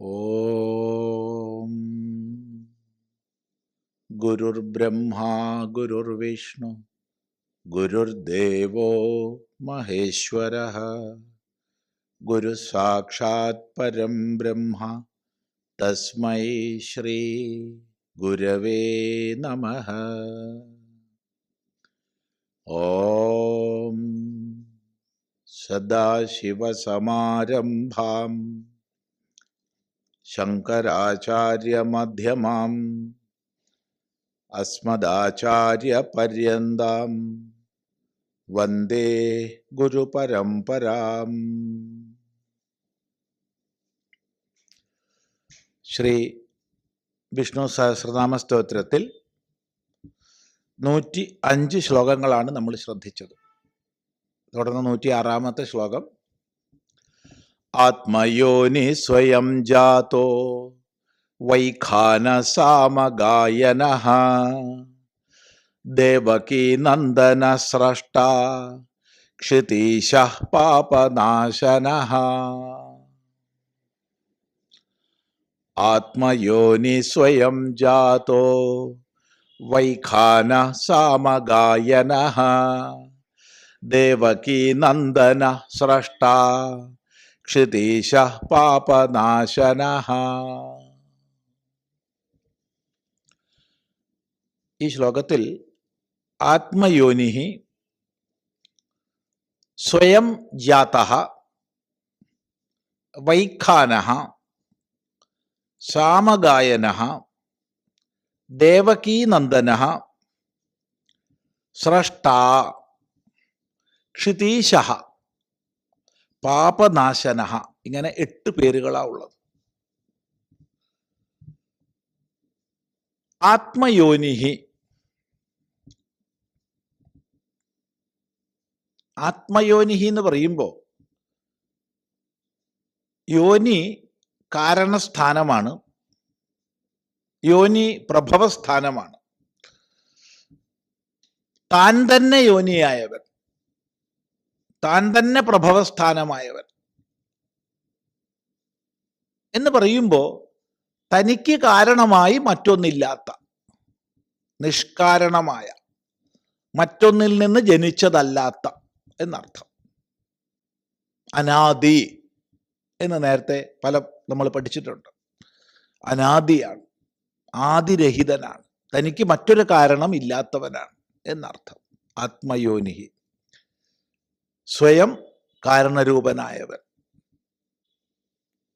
ॐ गुरुर्ब्रह्मा गुरुर्विष्णु गुरुर्देवो महेश्वरः गुरुसाक्षात् परं ब्रह्म तस्मै श्री गुरवे नमः। ॐ सदाशिवसमारम्भाम् ശങ്കരാചാര്യമധ്യമാം. അസ്മദാചാര്യപര്യന്താം. വന്ദേ ഗുരുപരമ്പരാം. ശ്രീ വിഷ്ണു സഹസ്രനാമ സ്തോത്രത്തിൽ നൂറ്റി അഞ്ച് ശ്ലോകങ്ങളാണ് നമ്മൾ ശ്രദ്ധിച്ചത്. തുടർന്ന് നൂറ്റി ആറാമത്തെ ശ്ലോകം ആത്മയോനി സ്വയം ജാതോ വൈഖാനസാമഗായന ദേവകീ നന്ദന സ്രഷ്ട ക്ഷിതീശ പാപനാശന ആത്മയോനി സ്വയം ജാതോ വൈഖാന സാമഗായന ദേവകീ നന്ദന സ്രഷ്ട ക്ഷിതീശ പാപനാശന ഈ ശ്ലോകത്തിൽ ആത്മയോനി സ്വയം ജാത വൈഖാന സാമഗായന ദേവകീനന്ദന സ്രഷ്ട ക്ഷിതീശ പാപനാശന ഇങ്ങനെ എട്ട് പേരുകളാ ഉള്ളത്. ആത്മയോനിഹി. ആത്മയോനിഹി എന്ന് പറയുമ്പോൾ യോനി കാരണസ്ഥാനമാണ്. യോനി പ്രഭവസ്ഥാനമാണ്. താൻ തന്നെ യോനിയായവൻ. താൻ തന്നെ പ്രഭവസ്ഥാനമായവൻ. എന്ന് പറയുമ്പോൾ തനിക്ക് കാരണമായി മറ്റൊന്നില്ലാത്ത നിഷ്കാരണമായ മറ്റൊന്നിൽ നിന്ന് ജനിച്ചതല്ലാത്ത എന്നർത്ഥം. അനാദി എന്ന് നേരത്തെ പല നമ്മൾ പഠിച്ചിട്ടുണ്ട്. അനാദിയാണ് ആദിരഹിതനാണ് തനിക്ക് മറ്റൊരു കാരണം ഇല്ലാത്തവനാണ് എന്നർത്ഥം. ആത്മയോനിഹി. സ്വയം കാരണരൂപനായവൻ.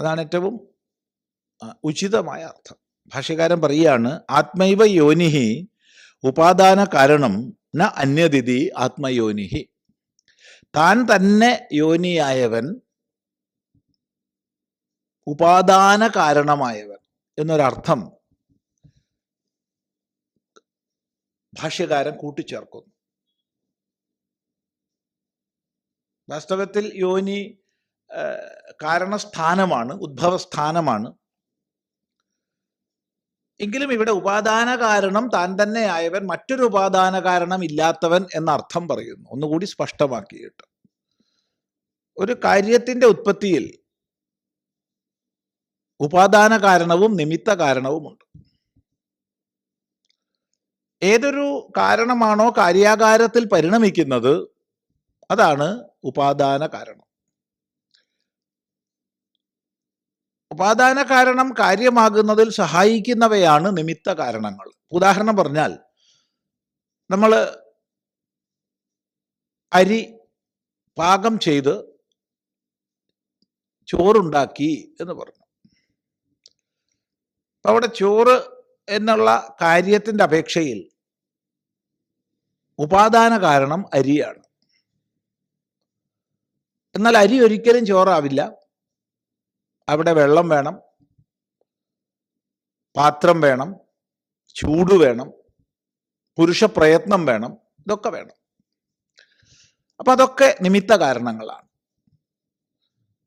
അതാണ് ഏറ്റവും ഉചിതമായ അർത്ഥം. ഭാഷ്യകാരൻ പറയുകയാണ് ആത്മൈവ യോനിഹി ഉപാദാന കാരണം ന അന്യതിഥി ആത്മയോനിഹി. താൻ തന്നെ യോനിയായവൻ ഉപാദാന കാരണമായവൻ എന്നൊരർത്ഥം ഭാഷ്യകാരൻ കൂട്ടിച്ചേർക്കുന്നു. വാസ്തവത്തിൽ യോനി കാരണസ്ഥാനമാണ് ഉദ്ഭവസ്ഥാനമാണ്. എങ്കിലും ഇവിടെ ഉപാദാന കാരണം താൻ തന്നെ ആയവൻ മറ്റൊരു ഉപാദാന കാരണം ഇല്ലാത്തവൻ എന്ന അർത്ഥം പറയുന്നു. ഒന്നുകൂടി സ്പഷ്ടമാക്കിയിട്ട്. ഒരു കാര്യത്തിന്റെ ഉത്പത്തിയിൽ ഉപാദാന കാരണവും നിമിത്ത കാരണവുമുണ്ട്. ഏതൊരു കാരണമാണോ കാര്യാകാരത്തിൽ പരിണമിക്കുന്നത് അതാണ് ഉപാദാന കാരണം. ഉപാദാന കാരണം കാര്യമാകുന്നതിൽ സഹായിക്കുന്നവയാണ് നിമിത്ത കാരണങ്ങൾ. ഉദാഹരണം പറഞ്ഞാൽ നമ്മൾ അരി പാകം ചെയ്ത് ചോറുണ്ടാക്കി എന്ന് പറഞ്ഞു. അപ്പം അവിടെ ചോറ് എന്നുള്ള കാര്യത്തിന്റെ അപേക്ഷയിൽ ഉപാദാന കാരണം അരിയാണ്. എന്നാൽ അരി ഒരിക്കലും ചോറാവില്ല. അവിടെ വെള്ളം വേണം. പാത്രം വേണം. ചൂട് വേണം. പുരുഷ പ്രയത്നം വേണം. ഇതൊക്കെ വേണം. അപ്പൊ അതൊക്കെ നിമിത്ത കാരണങ്ങളാണ്.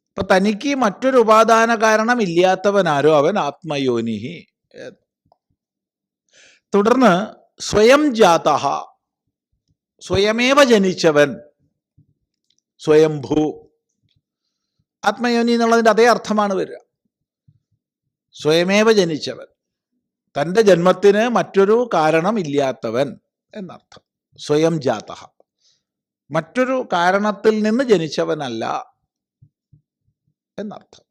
അപ്പൊ തനിക്ക് മറ്റൊരു ഉപാദാന കാരണം ഇല്ലാത്തവനാരോ അവൻ ആത്മയോനിഹി തുടർന്ന് സ്വയം ജാത സ്വയമേവ ജനിച്ചവൻ സ്വയംഭൂ. ആത്മയോനി എന്നുള്ളതിന്റെ അതേ അർത്ഥമാണ് വരിക. സ്വയമേവ ജനിച്ചവൻ. തന്റെ ജന്മത്തിന് മറ്റൊരു കാരണം ഇല്ലാത്തവൻ എന്നർത്ഥം. സ്വയം ജാത മറ്റൊരു കാരണത്തിൽ നിന്ന് ജനിച്ചവനല്ല എന്നർത്ഥം.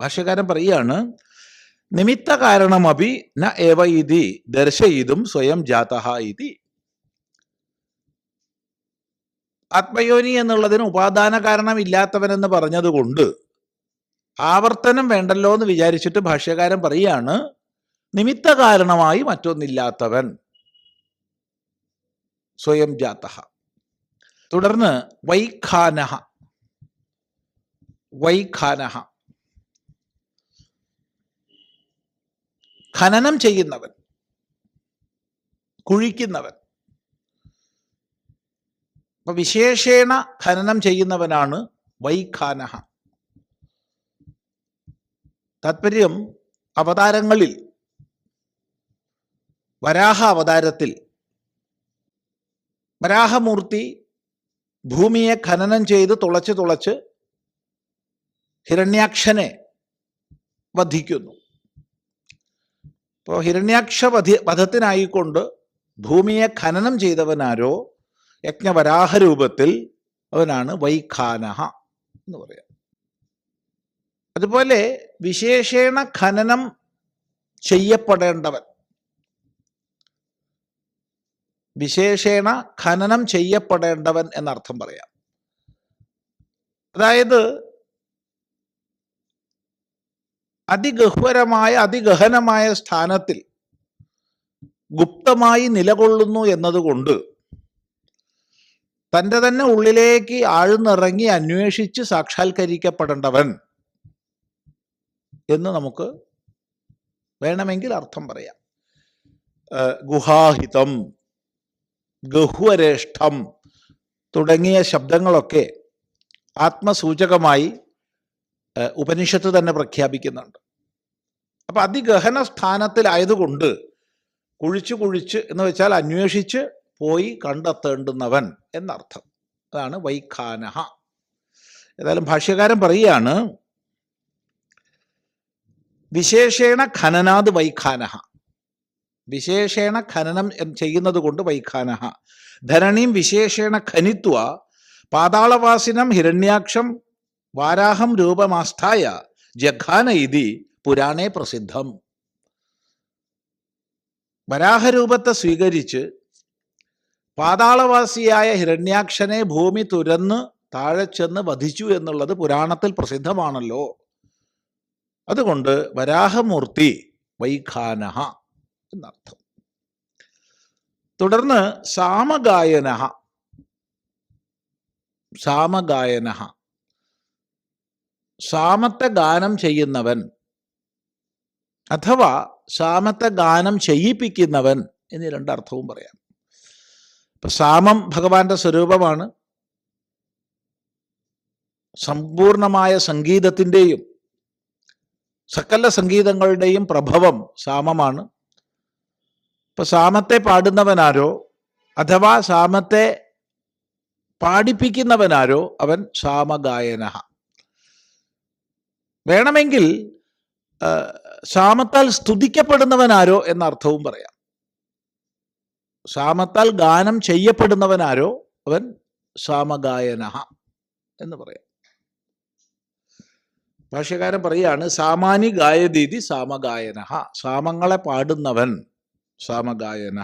ഭാഷ്യകാരൻ പറയുകയാണ് നിമിത്ത കാരണമപി ന ഏവ ഇതി ദർശയിതും സ്വയം ജാത ഇതി. ആത്മയോനി എന്നുള്ളതിന് ഉപാദാന കാരണം ഇല്ലാത്തവനെന്ന് പറഞ്ഞതുകൊണ്ട് ആവർത്തനം വേണ്ടല്ലോ എന്ന് വിചാരിച്ചിട്ട് ഭാഷ്യകാരൻ പറയുകയാണ് നിമിത്ത കാരണമായി മറ്റൊന്നില്ലാത്തവൻ. സ്വയം ജാത തുടർന്ന് വൈഖാനഹ. വൈഖാനഹ. ഖനനം ചെയ്യുന്നവൻ. കുഴിക്കുന്നവൻ. അപ്പൊ വിശേഷേണ ഖനനം ചെയ്യുന്നവനാണ് വൈഖാനഹ. താത്പര്യം അവതാരങ്ങളിൽ വരാഹ അവതാരത്തിൽ. വരാഹമൂർത്തി ഭൂമിയെ ഖനനം ചെയ്ത് തുളച്ച് തുളച്ച് ഹിരണ്യാക്ഷനെ വധിക്കുന്നു. അപ്പോൾ ഹിരണ്യാക്ഷ വധി വധത്തിനായിക്കൊണ്ട് ഭൂമിയെ ഖനനം ചെയ്തവനാരോ യജ്ഞവരാഹരൂപത്തിൽ അവനാണ് വൈഖാനഹ എന്ന് പറയാം. അതുപോലെ വിശേഷേണ ഖനനം ചെയ്യപ്പെടേണ്ടവൻ. വിശേഷേണ ഖനനം ചെയ്യപ്പെടേണ്ടവൻ എന്നർത്ഥം പറയാം. അതായത് അതിഗഹ്വരമായ അതിഗഹനമായ സ്ഥാനത്തിൽ ഗുപ്തമായി നിലകൊള്ളുന്നു എന്നതുകൊണ്ട് തന്റെ തന്നെ ഉള്ളിലേക്ക് ആഴ്ന്നിറങ്ങി അന്വേഷിച്ച് സാക്ഷാത്കരിക്കപ്പെടേണ്ടവൻ എന്ന് നമുക്ക് വേണമെങ്കിൽ അർത്ഥം പറയാം. ഗുഹാഹിതം ഗഹ്വരേഷ്ഠം തുടങ്ങിയ ശബ്ദങ്ങളൊക്കെ ആത്മസൂചകമായി ഉപനിഷത്ത് തന്നെ പ്രഖ്യാപിക്കുന്നുണ്ട്. അപ്പം അതിഗഹന സ്ഥാനത്തിലായതുകൊണ്ട് കുഴിച്ച് കുഴിച്ച് എന്ന് വെച്ചാൽ അന്വേഷിച്ച് പോയി കണ്ടെത്തേണ്ടുന്നവൻ എന്നർത്ഥം. അതാണ് വൈഖാനഹ. ഏതായാലും ഭാഷ്യകാരൻ പറയുകയാണ് വിശേഷേണ ഖനനാത് വൈഖാനഹ. വിശേഷേണ ഖനനം ചെയ്യുന്നത് കൊണ്ട് വൈഖാനഹ. ധരണിയും വിശേഷേണ ഖനിത്വ പാതാളവാസിനം ഹിരണ്യാക്ഷം വാരാഹം രൂപമാസ്ഥായ ജഖാന ഇതി പുരാണേ പ്രസിദ്ധം. വരാഹരൂപത്തെ സ്വീകരിച്ച് പാതാളവാസിയായ ഹിരണ്യാക്ഷനെ ഭൂമി തുരന്ന് താഴെ ചെന്ന് വധിച്ചു എന്നുള്ളത് പുരാണത്തിൽ പ്രസിദ്ധമാണല്ലോ. അതുകൊണ്ട് വരാഹമൂർത്തി വൈഖാനഹ എന്നർത്ഥം. തുടർന്ന് സാമഗായനഹ. സാമഗായനഹ. സാമത്തെ ഗാനം ചെയ്യുന്നവൻ അഥവാ സാമത്തെ ഗാനം ചെയ്യിപ്പിക്കുന്നവൻ എന്നീ രണ്ടർത്ഥവും പറയാം. ഇപ്പൊ സാമം ഭഗവാന്റെ സ്വരൂപമാണ്. സമ്പൂർണമായ സംഗീതത്തിന്റെയും സകല സംഗീതങ്ങളുടെയും പ്രഭവം സാമമാണ്. ഇപ്പൊ സാമത്തെ പാടുന്നവനാരോ അഥവാ സാമത്തെ പാടിപ്പിക്കുന്നവനാരോ അവൻ സാമഗായന വേണമെങ്കിൽ സാമത്താൽ സ്തുതിക്കപ്പെടുന്നവനാരോ എന്ന അർത്ഥവും പറയാം. സാമത്താൽ ഗാനം ചെയ്യപ്പെടുന്നവനാരോ അവൻ സാമഗായന എന്ന് പറയാം. ഭാഷ്യകാരൻ പറയാണ് സാമാനി ഗായതീതി സാമഗായന സാമങ്ങളെ പാടുന്നവൻ സാമഗായന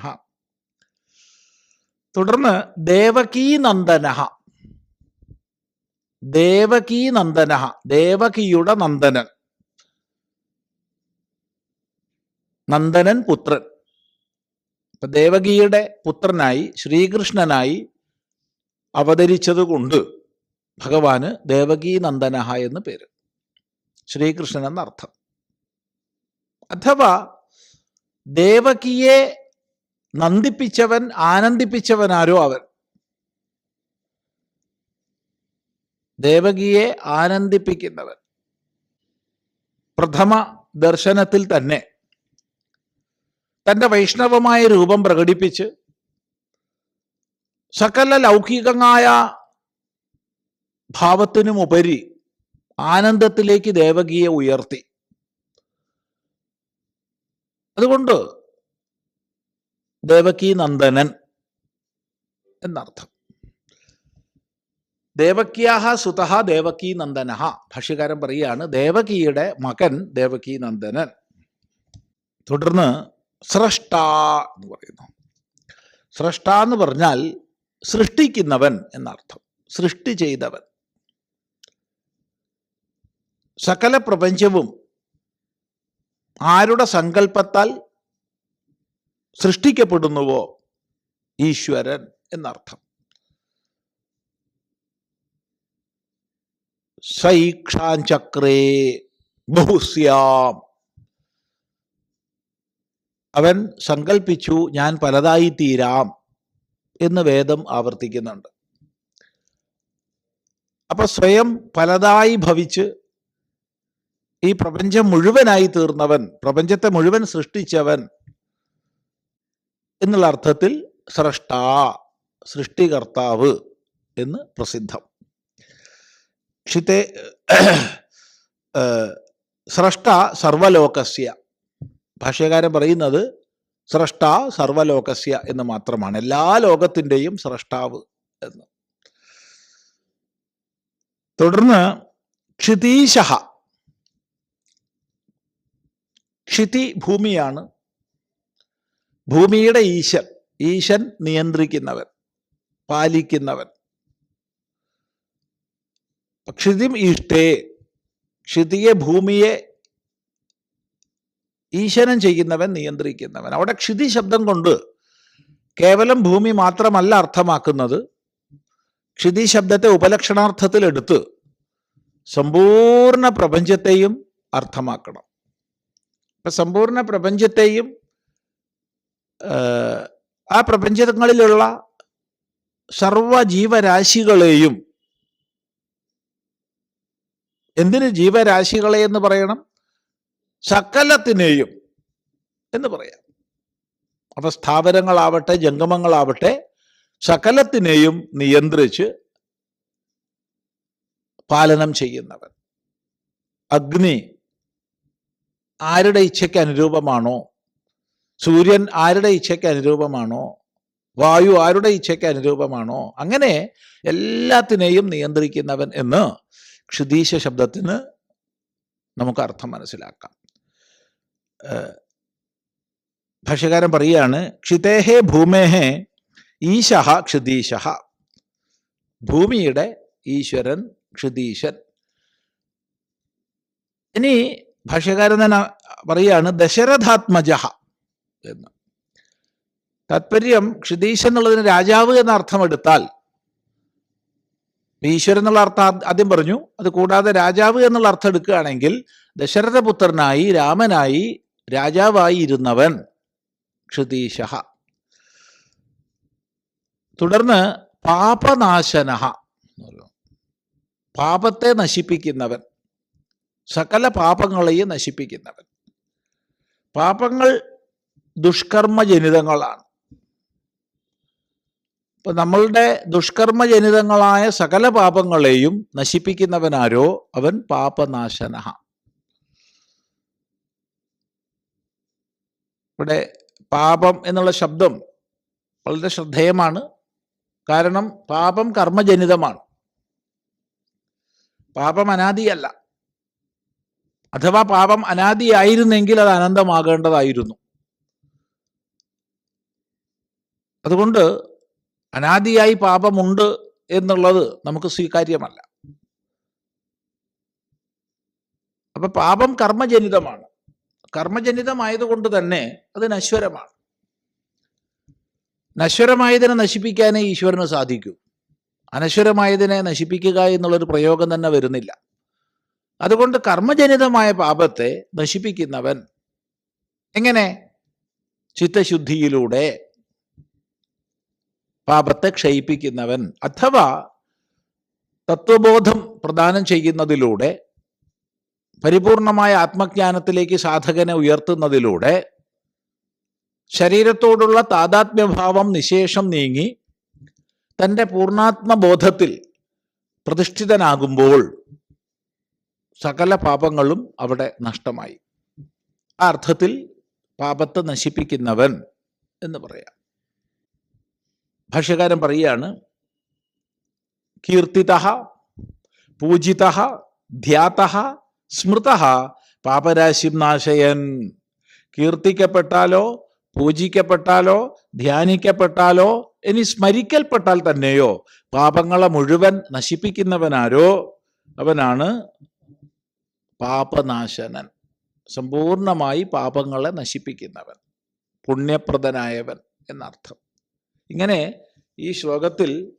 തുടർന്ന് ദേവകീ നന്ദന ദേവകീ നന്ദന ദേവകിയുടെ നന്ദനൻ നന്ദനൻ പുത്രൻ. ഇപ്പൊ ദേവകിയുടെ പുത്രനായി ശ്രീകൃഷ്ണനായി അവതരിച്ചതുകൊണ്ട് ഭഗവാന് ദേവകീ നന്ദനഹ എന്ന് പേര്. ശ്രീകൃഷ്ണൻ എന്നർത്ഥം. അഥവാ ദേവകിയെ നന്ദിപ്പിച്ചവൻ ആനന്ദിപ്പിച്ചവനാരോ അവൻ? ദേവകിയെ ആനന്ദിപ്പിക്കുന്നവൻ. പ്രഥമ ദർശനത്തിൽ തന്നെ തന്റെ വൈഷ്ണവമായ രൂപം പ്രകടിപ്പിച്ച് സകല ലൗകികമായ ഭാവത്തിനുമുപരി ആനന്ദത്തിലേക്ക് ദേവകിയെ ഉയർത്തി. അതുകൊണ്ട് ദേവകി നന്ദനൻ എന്നർത്ഥം. ദേവക്യാഹ സുതഹ ദേവകി നന്ദനഹ. ഭാഷ്യകാരൻ പറയുകയാണ് ദേവകിയുടെ മകൻ ദേവകി നന്ദനൻ. തുടർന്ന് സ്രഷ്ട എന്ന് പറയുന്നു. സ്രഷ്ട എന്ന് പറഞ്ഞാൽ സൃഷ്ടിക്കുന്നവൻ എന്നർത്ഥം. സൃഷ്ടി ചെയ്തവൻ. സകല പ്രപഞ്ചവും ആരുടെ സങ്കല്പത്താൽ സൃഷ്ടിക്കപ്പെടുന്നുവോ? ഈശ്വരൻ എന്നർത്ഥം. സൈക്ഷാഞ്ചക്രേ ബഹുസ്യാം. അവൻ സങ്കൽപ്പിച്ചു ഞാൻ പലതായി തീരാം എന്ന് വേദം ആവർത്തിക്കുന്നുണ്ട്. അപ്പൊ സ്വയം പലതായി ഭവിച്ച് ഈ പ്രപഞ്ചം മുഴുവനായി തീർന്നവൻ പ്രപഞ്ചത്തെ മുഴുവൻ സൃഷ്ടിച്ചവൻ എന്നുള്ള അർത്ഥത്തിൽ സ്രഷ്ടാ സൃഷ്ടികർത്താവ് എന്ന് പ്രസിദ്ധം. ക്ഷിത്തെ സ്രഷ്ട സർവലോകസ്യ. ഭാഷ്യകാരൻ പറയുന്നത് സ്രഷ്ട സർവലോകസ്യ എന്ന് മാത്രമാണ്. എല്ലാ ലോകത്തിന്റെയും സ്രഷ്ടാവ് എന്ന്. തുടർന്ന് ക്ഷിതീശ ക്ഷിതി ഭൂമിയാണ് ഭൂമിയുടെ ഈശൻ. ഈശൻ നിയന്ത്രിക്കുന്നവൻ പാലിക്കുന്നവൻ. ക്ഷിതിം ഇഷ്ടേ. ക്ഷിതിയെ ഭൂമിയെ ഈശനം ചെയ്യുന്നവൻ നിയന്ത്രിക്കുന്നവൻ. അവിടെ ക്ഷിതി ശബ്ദം കൊണ്ട് കേവലം ഭൂമി മാത്രമല്ല അർത്ഥമാക്കുന്നത്. ക്ഷിതി ശബ്ദത്തെ ഉപലക്ഷണാർത്ഥത്തിൽ എടുത്ത് സമ്പൂർണ പ്രപഞ്ചത്തെയും അർത്ഥമാക്കണം. ഇപ്പൊ സമ്പൂർണ പ്രപഞ്ചത്തെയും ആ പ്രപഞ്ചങ്ങളിലുള്ള സർവ ജീവരാശികളെയും എന്തിന് ജീവരാശികളെ എന്ന് പറയണം? സകലത്തിനെയും എന്ന് പറയാം. അപ്പൊ സ്ഥാപനങ്ങളാവട്ടെ ജംഗമങ്ങളാവട്ടെ സകലത്തിനെയും നിയന്ത്രിച്ച് പാലനം ചെയ്യുന്നവൻ. അഗ്നി ആരുടെ ഇച്ഛയ്ക്ക് അനുരൂപമാണോ? സൂര്യൻ ആരുടെ ഇച്ഛയ്ക്ക് അനുരൂപമാണോ? വായു ആരുടെ ഇച്ഛയ്ക്ക് അനുരൂപമാണോ? അങ്ങനെ എല്ലാത്തിനെയും നിയന്ത്രിക്കുന്നവൻ എന്ന് ക്ഷുതീശ ശബ്ദത്തിന് നമുക്ക് അർത്ഥം മനസ്സിലാക്കാം. ഭാഷ്യകാരൻ പറയുകയാണ് ക്ഷിതേഹേ ഭൂമേഹേ ഈശഹ ക്ഷുതീശഹ ഭൂമിയുടെ ഈശ്വരൻ ക്ഷുതീശൻ ഇനി ഭാഷ്യകാരൻ തന്നെ പറയുകയാണ് ദശരഥാത്മജ എന്ന്. താത്പര്യം ക്ഷുതീശൻ എന്നുള്ളതിന് രാജാവ് എന്ന അർത്ഥം എടുത്താൽ ഈശ്വരൻ എന്നുള്ള അർത്ഥം ആദ്യം പറഞ്ഞു. അത് കൂടാതെ രാജാവ് എന്നുള്ള അർത്ഥം എടുക്കുകയാണെങ്കിൽ ദശരഥപുത്രനായി രാമനായി രാജാവായി ഇരുന്നവൻ ക്ഷുതീശ തുടർന്ന് പാപനാശന പാപത്തെ നശിപ്പിക്കുന്നവൻ സകല പാപങ്ങളെയും നശിപ്പിക്കുന്നവൻ. പാപങ്ങൾ ദുഷ്കർമ്മജനിതങ്ങളാണ്. ഇപ്പൊ നമ്മളുടെ ദുഷ്കർമ്മജനിതങ്ങളായ സകല പാപങ്ങളെയും നശിപ്പിക്കുന്നവനാരോ? അവൻ പാപനാശന ഇവിടെ പാപം എന്നുള്ള ശബ്ദം വളരെ ശ്രദ്ധേയമാണ്. കാരണം പാപം കർമ്മജനിതമാണ്. പാപം അനാദിയല്ല. അഥവാ പാപം അനാദിയായിരുന്നെങ്കിൽ അത് അനന്തമാകേണ്ടതായിരുന്നു. അതുകൊണ്ട് അനാദിയായി പാപമുണ്ട് എന്നുള്ളത് നമുക്ക് സ്വീകാര്യമല്ല. അപ്പൊ പാപം കർമ്മജനിതമാണ്. കർമ്മജനിതമായതുകൊണ്ട് തന്നെ അത് നശ്വരമാണ്. നശ്വരമായതിനെ നശിപ്പിക്കാനേ ഈശ്വരന് സാധിക്കൂ. അനശ്വരമായതിനെ നശിപ്പിക്കുക എന്നുള്ളൊരു പ്രയോഗം തന്നെ വരുന്നില്ല. അതുകൊണ്ട് കർമ്മജനിതമായ പാപത്തെ നശിപ്പിക്കുന്നവൻ എങ്ങനെ? ചിത്തശുദ്ധിയിലൂടെ പാപത്തെ ക്ഷയിപ്പിക്കുന്നവൻ. അഥവാ തത്വബോധം പ്രദാനം ചെയ്യുന്നതിലൂടെ പരിപൂർണമായ ആത്മജ്ഞാനത്തിലേക്ക് സാധകനെ ഉയർത്തുന്നതിലൂടെ ശരീരത്തോടുള്ള താതാത്മ്യഭാവം നിശേഷം നീങ്ങി തന്റെ പൂർണാത്മബോധത്തിൽ പ്രതിഷ്ഠിതനാകുമ്പോൾ സകല പാപങ്ങളും അവിടെ നഷ്ടമായി. ആ അർത്ഥത്തിൽ പാപത്തെ നശിപ്പിക്കുന്നവൻ എന്ന് പറയാം. ഭാഷ്യകാരൻ പറയുകയാണ് കീർത്തിത പൂജിത ധ്യാത സ്മൃത പാപരാശിം നാശയൻ. കീർത്തിക്കപ്പെട്ടാലോ പൂജിക്കപ്പെട്ടാലോ ധ്യാനിക്കപ്പെട്ടാലോ ഇനി സ്മരിക്കൽപ്പെട്ടാൽ തന്നെയോ? പാപങ്ങളെ മുഴുവൻ നശിപ്പിക്കുന്നവനാരോ? അവനാണ് പാപനാശനൻ. സമ്പൂർണമായി പാപങ്ങളെ നശിപ്പിക്കുന്നവൻ. പുണ്യപ്രദനായവൻ എന്നർത്ഥം. ഇങ്ങനെ ഈ ശ്ലോകത്തിൽ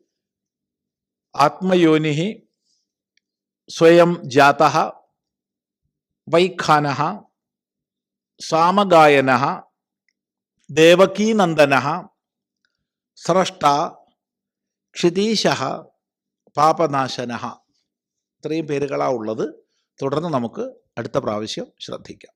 ആത്മയോനിഹി സ്വയം ജാത വൈഖാന സാമഗായന ദേവകീനന്ദന സ്രഷ്ട ക്ഷിതീശ പാപനാശന ഇത്രയും പേരുകളാണ് ഉള്ളത്. തുടർന്ന് നമുക്ക് അടുത്ത പ്രാവശ്യം ശ്രദ്ധിക്കാം.